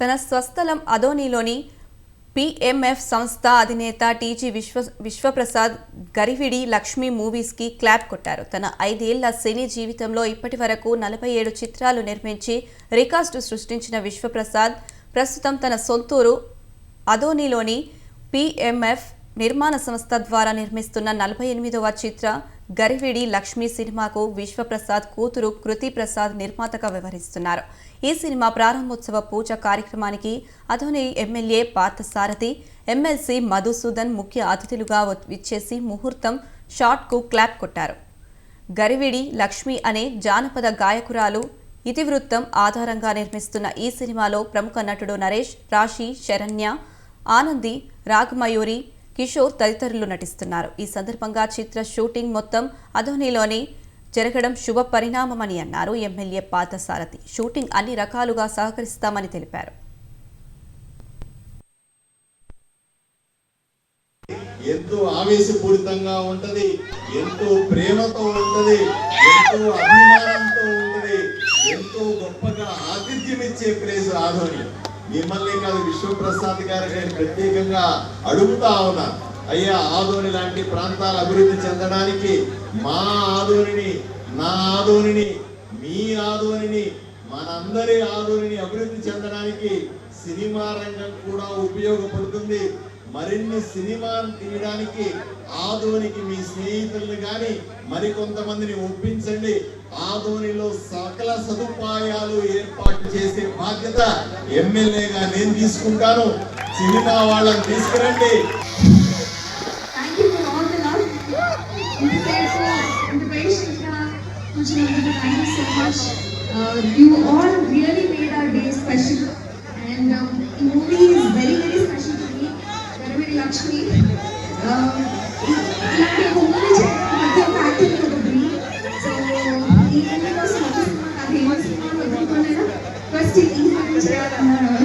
తన స్వస్థలం అదోనిలోని పిఎంఎఫ్ సంస్థ అధినేత టీజీ విశ్వ విశ్వప్రసాద్ గరివిడి లక్ష్మి మూవీస్కి క్లాప్ కొట్టారు. తన ఐదేళ్ళ సినీ జీవితంలో ఇప్పటి వరకు నలభై ఏడు చిత్రాలు నిర్మించి రికార్డు సృష్టించిన విశ్వప్రసాద్ ప్రస్తుతం తన సొంతూరు అదోనిలోని పిఎంఎఫ్ నిర్మాణ సంస్థ ద్వారా నిర్మిస్తున్న నలభై ఎనిమిదవ చిత్ర గరివిడి లక్ష్మి సినిమాకు విశ్వప్రసాద్ కూతురు కృతి ప్రసాద్ నిర్మాతగా వ్యవహరిస్తున్నారు. ఈ సినిమా ప్రారంభోత్సవ పూజ కార్యక్రమానికి అధోని ఎమ్మెల్యే పార్థసారథి ఎమ్మెల్సీ మధుసూదన్ ముఖ్య అతిథులుగా విచ్చేసి ముహూర్తం షాట్కు క్లాప్ కొట్టారు. గరివిడి లక్ష్మి అనే జానపద గాయకురాలు ఇతివృత్తం ఆధారంగా నిర్మిస్తున్న ఈ సినిమాలో ప్రముఖ నటుడు నరేష్ రాశి శరణ్య ఆనంది రాగమయూరి కిషోర్ తదితరులు నటిస్తున్నారు. ఈ సందర్భంగా చిత్ర షూటింగ్ మొత్తం అధోనిలోని జరగడం శుభ పరిణామమని అన్నారు. ఎమ్మెల్యే పార్థసారథి షూటింగ్ అన్ని రకాలుగా సహకరిస్తామని తెలిపారు. ఎంతో ఆవేశపూరితంగా ఉంటది ఎంతో ప్రేమతో ఉంటది ఎంతో అభిమానంతో ఉంటది ఎంతో గొప్పగా ఆతిథ్యం ఇచ్చే ప్లేస్ ఆధోని. మిమ్మల్ని కాదు విశ్వప్రసాద్ గారు నేను ప్రత్యేకంగా అడుగుతా ఉన్నా. అయ్యా ఆదోని లాంటి ప్రాంతాలు అభివృద్ధి చెందడానికి మా ఆదోనిని నా ఆదోనిని మీ ఆదోనిని మనందరి ఆదోనిని అభివృద్ధి చెందడానికి సినిమా రంగం కూడా ఉపయోగపడుతుంది. మరిన్ని సినిమాలు తీయడానికి ఆదోనికి మీ స్నేహితులను కానీ మరికొంతమందిని ఒప్పించండి. ఆదోనిలో సకల సదుపాయాలు ఏర్పాటు బాధ్యత ఎమ్మెల్యేగా నేను తీసుకుంటాను. సినిమా వాళ్ళని తీసుకురండి. ఇలాంటి こちらが楽しみ。